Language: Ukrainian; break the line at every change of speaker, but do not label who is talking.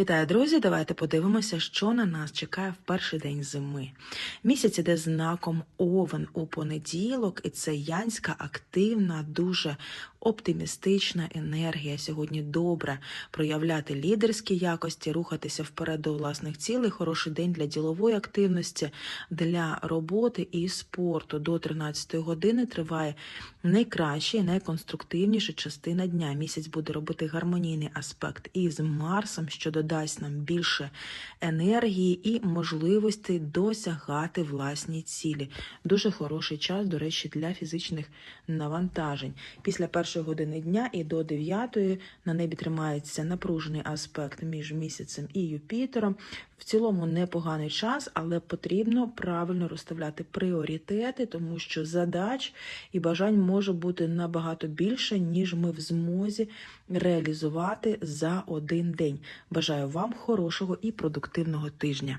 Вітаю, друзі! Давайте подивимося, що на нас чекає в перший день зими. Місяць іде знаком Овен у понеділок, і це янська, активна, дуже оптимістична енергія. Сьогодні добре проявляти лідерські якості, рухатися вперед до власних цілей. Хороший день для ділової активності, для роботи і спорту. До 13 години триває найкраща і найконструктивніша частина дня. Місяць буде робити гармонійний аспект із Марсом, що додасть нам більше енергії і можливостей досягати власні цілі. Дуже хороший час, до речі, для фізичних навантажень. Після першої години дня і до 9 на небі тримається напружений аспект між місяцем і Юпітером. В цілому непоганий час, але потрібно правильно розставляти пріоритети, тому що задач і бажань може бути набагато більше, ніж ми в змозі реалізувати за один день. Бажаю вам хорошого і продуктивного тижня.